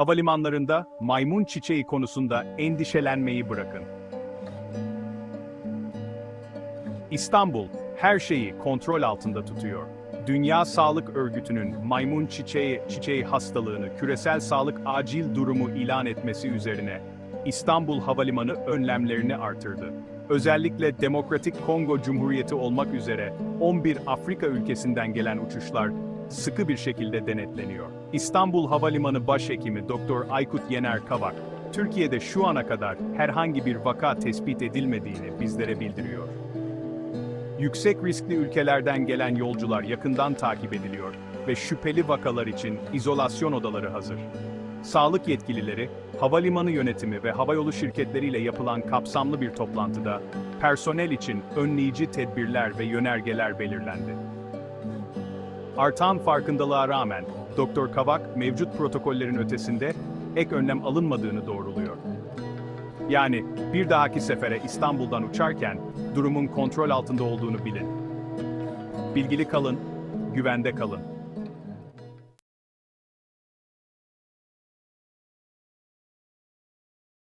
Havalimanlarında maymun çiçeği konusunda endişelenmeyi bırakın. İstanbul her şeyi kontrol altında tutuyor. Dünya Sağlık Örgütü'nün maymun çiçeği çiçeği hastalığını küresel sağlık acil durumu ilan etmesi üzerine İstanbul Havalimanı önlemlerini artırdı. Özellikle Demokratik Kongo Cumhuriyeti olmak üzere 11 Afrika ülkesinden gelen uçuşlar sıkı bir şekilde denetleniyor. İstanbul Havalimanı Başhekimi Dr. Aykut Yener Kavak, Türkiye'de şu ana kadar herhangi bir vaka tespit edilmediğini bizlere bildiriyor. Yüksek riskli ülkelerden gelen yolcular yakından takip ediliyor ve şüpheli vakalar için izolasyon odaları hazır. Sağlık yetkilileri, havalimanı yönetimi ve havayolu şirketleriyle yapılan kapsamlı bir toplantıda personel için önleyici tedbirler ve yönergeler belirlendi. Artan farkındalığa rağmen Dr. Kavak mevcut protokollerin ötesinde ek önlem alınmadığını doğruluyor. Yani bir dahaki sefere İstanbul'dan uçarken durumun kontrol altında olduğunu bilin. Bilgili kalın, güvende kalın.